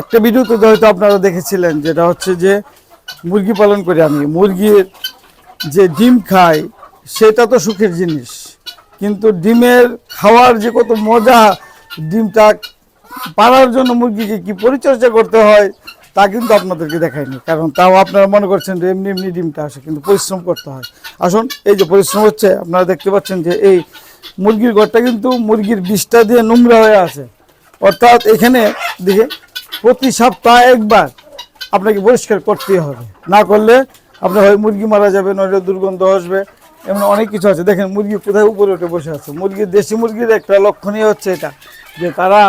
একটা ভিডিওতে হয়তো আপনারা দেখেছিলেন, যেটা হচ্ছে যে মুরগি পালন করি আমি। মুরগির যে ডিম খাই সেটা তো সুখের জিনিস। কিন্তু ডিমের খাওয়ার যে কত মজা, ডিমটা পাড়ার জন্য মুরগিকে কি পরিচর্যা করতে হয়, তা কিন্তু আপনাদেরকে দেখায়নি কারণ তাও আপনারা মনে করছেন যে এমনি এমনি ডিমটা আসে, কিন্তু পরিশ্রম করতে হয়। আসুন, এই যে পরিশ্রম হচ্ছে, আপনারা দেখতে পাচ্ছেন যে এই মুরগির ঘরটা কিন্তু মুরগির বিষটা দিয়ে নোংরা হয়ে আছে। অর্থাৎ এখানে, দেখে প্রতি সপ্তাহে একবার আপনাকে পরিষ্কার করতেই হবে। না করলে আপনার হয় মুরগি মারা যাবে নইলে দুর্গন্ধ আসবে, এমন অনেক কিছু আছে। দেখেন, মুরগি কোথায় উপরে উঠে বসে আছে? মুরগির, দেশি মুরগির একটা লক্ষণীয় হচ্ছে এটা, যে তারা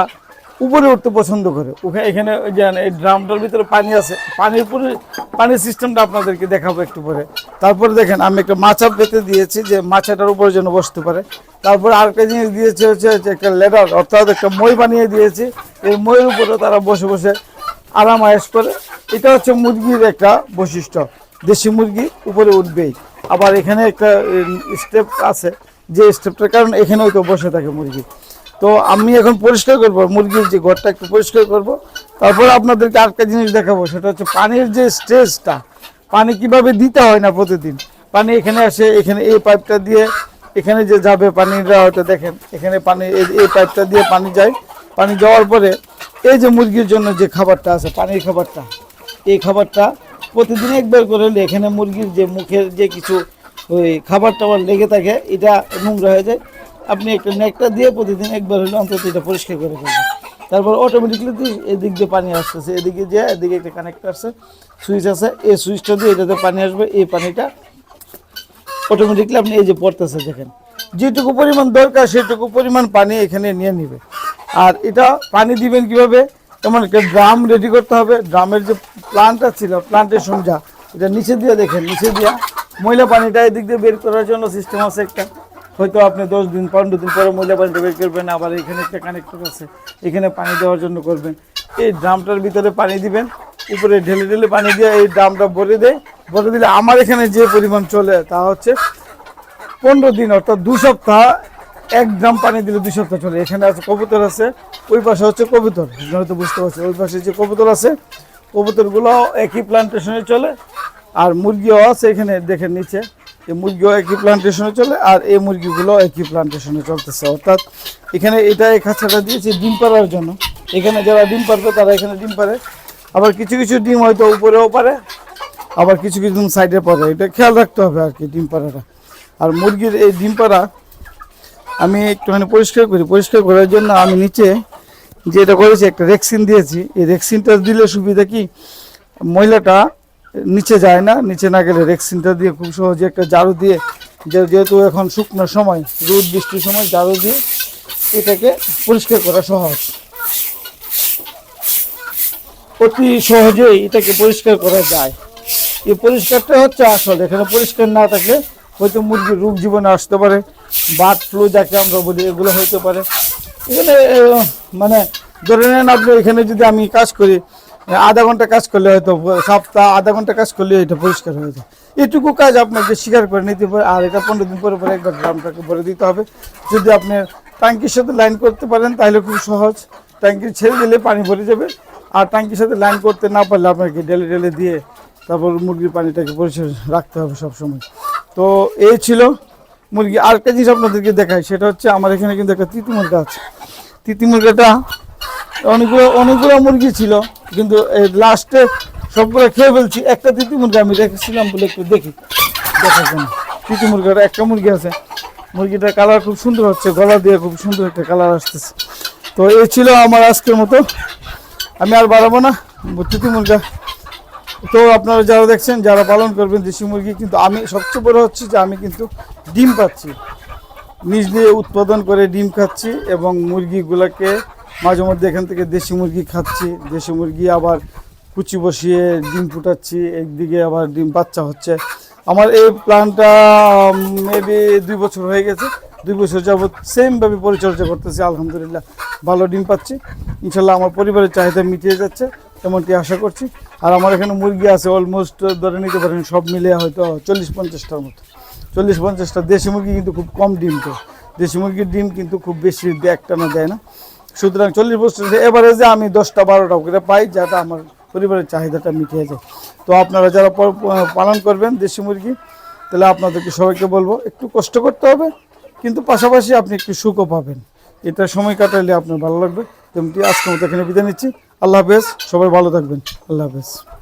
উপরে উঠতে পছন্দ করে। ওখানে এখানে এই ড্রামটার ভিতরে পানি আছে। পানির পরে পানির সিস্টেমটা আপনাদেরকে দেখাবো একটু পরে। তারপরে দেখেন, আমি একটা মাছা পেতে দিয়েছি, যে মাছাটার উপরে যেন বসতে পারে। তারপরে আরেকটা জিনিস দিয়েছে হচ্ছে একটা লেডার, অর্থাৎ একটা মই বানিয়ে দিয়েছি। এই মইয়ের উপরে তারা বসে বসে আরাম আয়েস করে। এটা হচ্ছে মুরগির একটা বৈশিষ্ট্য। দেশি মুরগি উপরে উঠবেই। আবার এখানে একটা স্টেপ আছে যে স্টেপটার কারণে এখানেও তো বসে থাকে মুরগি। তো আমি এখন পরিষ্কার করব, মুরগির যে ঘরটা একটু পরিষ্কার করব। তারপর আপনাদেরকে আরেকটা জিনিস দেখাবো, সেটা হচ্ছে পানির যে স্টেজটা পানি কীভাবে দিতে হয় না প্রতিদিন? পানি এখানে আসে, এখানে এই পাইপটা দিয়ে, এখানে যে যাবে পানিটা, হয়তো দেখেন, এখানে পানি, এই পাইপটা দিয়ে পানি যায়। পানি যাওয়ার পরে এই যে মুরগির জন্য যে খাবারটা আছে, পানির খাবারটা, এই খাবারটা প্রতিদিন একবার করে এখানে মুরগির যে মুখের যে কিছু ওই খাবার টাবার লেগে থাকে, এটা নোংরা হয়ে যায়। আপনি একটা নেকটা দিয়ে প্রতিদিন একবার হলে অন্তত এটা পরিষ্কার করে ফেলবেন। তারপর অটোমেটিকলি এদিক দিয়ে পানি আসতেছে, এদিকে যে, এদিকে একটা কানেক্ট আছে, সুইচ আছে, এই সুইচটা দিয়ে এটাতে পানি আসবে, এই পানিটা অটোমেটিকলি আপনি এই যে পড়তেছে দেখেন। যেটুকু পরিমাণ দরকার, সেটুকু পরিমাণ পানি এখানে নিয়ে নিবে। আর এটা পানি দিবেন কীভাবে? যেমন একটা ড্রাম রেডি করতে হবে। ড্রামের যে প্লান্টটা ছিল প্লান্টের সংখ্যা এটা নিচে দিয়ে দেখেন, নিচে দিয়ে ময়লা পানিটা এদিক দিয়ে বের করার জন্য সিস্টেম আছে একটা। হয়তো আপনি দশ দিন, পনেরো দিন পরে ময়লা পানিটা বের করবেন, আবার এখানে একটা কানেক্টর আছে। এখানে পানি দেওয়ার জন্য করবেন। এই ড্রামটার ভিতরে পানি দিবেন। উপরে ঢেলে ঢেলে পানি দিয়ে এই ড্রামটা ভরে দেয়। ভরে দিলে আমার এখানে যে পরিমাণ চলে, তা হচ্ছে পনেরো দিন, অর্থাৎ দু সপ্তাহ এক ড্রাম পানি দিলে দুই সপ্তাহ চলে। এখানে আছে কবুতর আছে, ওই পাশে হচ্ছে কবুতর। হয়তো বুঝতে পারছি ওই পাশে যে কবুতর আছে কবুতরগুলো একই প্লান্টেশনে চলে, আর মুরগিও আছে এখানে, দেখেন নিচে। এই মুরগিও একই প্লান্টেশনে চলে, আর এই মুরগিগুলো একই প্লান্টেশনে চলতেছে। অর্থাৎ এখানে এটা এই খাঁচাটা দিয়েছি ডিম পাড়ার জন্য। এখানে যারা ডিম পারবে তারা এখানে ডিম পারে আবার কিছু কিছু ডিম হয়তো উপরেও পারে আবার কিছু কিছু ডিম সাইডে পড়ে। এটা খেয়াল রাখতে হবে আর কি, ডিম পাড়াটা। আর মুরগির এই ডিম পাড়া আমি একটুখানি পরিষ্কার করি, পরিষ্কার করার জন্য আমি নিচে যেটা করেছি, একটা রেক্সিন দিয়েছি। এই রেক্সিনটা দিলে সুবিধা কি? ময়লাটা নিচে যায় না, নিচে না গেলে রেক্সিনটা দিয়ে খুব সহজে একটা ঝাড়ু দিয়ে যেহেতু এখন শুকনো সময়, রোদ বৃষ্টির সময়, ঝাড়ু দিয়ে এটাকে পরিষ্কার করা সহজ। অতি সহজেই এটাকে পরিষ্কার করা যায়। এই পরিষ্কারটা হচ্ছে আসল, এখানে পরিষ্কার না থাকলে হয়তো মুরগির রোগ জীবনে আসতে পারে। বার্ড ফ্লু যাকে আমরা বলি, এগুলো হতে পারে। এখানে মানে ধরে নেন আপনি এখানে যদি আমি কাজ করি, আধা ঘণ্টা কাজ করলে হয়তো সপ্তাহ, আধা ঘণ্টা কাজ করলে এটা পরিষ্কার হয়ে যায়। এটুকু কাজ আপনাকে স্বীকার করে নিতে পারে, আর এটা পনেরো দিন পরে পরে একবার ড্রামটাকে ভরে দিতে হবে। যদি আপনি ট্যাঙ্কির সাথে লাইন করতে পারেন, তাহলে খুব সহজ। ট্যাঙ্কি ছেড়ে দিলে পানি ভরে যাবে। আর ট্যাঙ্কির সাথে লাইন করতে না পারলে আপনাকে ডেলে ডেলে দিয়ে তারপর মুরগির পানিটাকে পরিষ্কার রাখতে হবে সবসময়। তো এই ছিল মুরগি, আর একটা জিনিস আপনাদেরকে দেখাই, সেটা হচ্ছে আমার এখানে কিন্তু একটা তিতি মুরগা আছে। তিতি মুরগাটা অনেকগুলো অনেকগুলো মুরগি ছিল, কিন্তু লাস্টে সবগুলো খেয়ে ফেলছি। একটা তিতি মুরগি আমি রেখেছিলাম বলে একটু দেখি, দেখার জন্য। তিতি মুরগাটা একটা মুরগি আছে। মুরগিটার কালার খুব সুন্দর হচ্ছে, গলা দিয়ে খুব সুন্দর একটা কালার আসতেছে। তো এই ছিল আমার আজকের মতো। আমি আর বাড়াবো না, তিতি মুরগা। তো আপনারা যারা দেখছেন, যারা পালন করবেন দেশি মুরগি, কিন্তু আমি সবচেয়ে বড় হচ্ছে যে আমি কিন্তু ডিম পাচ্ছি। নিজ দিয়ে উৎপাদন করে ডিম খাচ্ছি এবং মুরগিগুলোকে মাঝে মধ্যে এখান থেকে দেশি মুরগি খাচ্ছি। দেশি মুরগি আবার কুচি বসিয়ে ডিম ফুটাচ্ছি, একদিকে আবার ডিম বাচ্চা হচ্ছে। আমার এই প্ল্যানটা মেবি দুই বছর হয়ে গেছে। দুই বছর যাবৎ সেমভাবে পরিচর্যা করতেছি, আলহামদুলিল্লাহ। ভালো ডিম পাচ্ছি। ইনশাল্লাহ আমার পরিবারের চাহিদা মিটিয়ে যাচ্ছে, এমনটি আশা করছি। আর আমার এখানে মুরগি আছে অলমোস্ট ধরে নিতে পারেন, সব মিলে হয়তো চল্লিশ পঞ্চাশটার মতো। চল্লিশ পঞ্চাশটা দেশি মুরগি কিন্তু খুব কম ডিম তো। দেশি মুরগির ডিম কিন্তু খুব বেশি দে- একটা না দেয় না। সুতরাং চল্লিশ বছর এভারেজে আমি দশটা বারোটা করে পাই যেটা আমার পরিবারের চাহিদাটা মিটিয়ে যায়। তো আপনারা যারা পালন করবেন দেশি মুরগি, তাহলে আপনাদেরকে সবাইকে বলব, একটু কষ্ট করতে হবে, কিন্তু পাশাপাশি আপনি একটু সুখও পাবেন। এটা সময় কাটাইলে আপনার ভালো লাগবে। তেমনি আজকের মতো এখানে বিদায় নিচ্ছি। আল্লাহ হাফেজ। সবাই ভালো থাকবেন। আল্লাহ হাফেজ।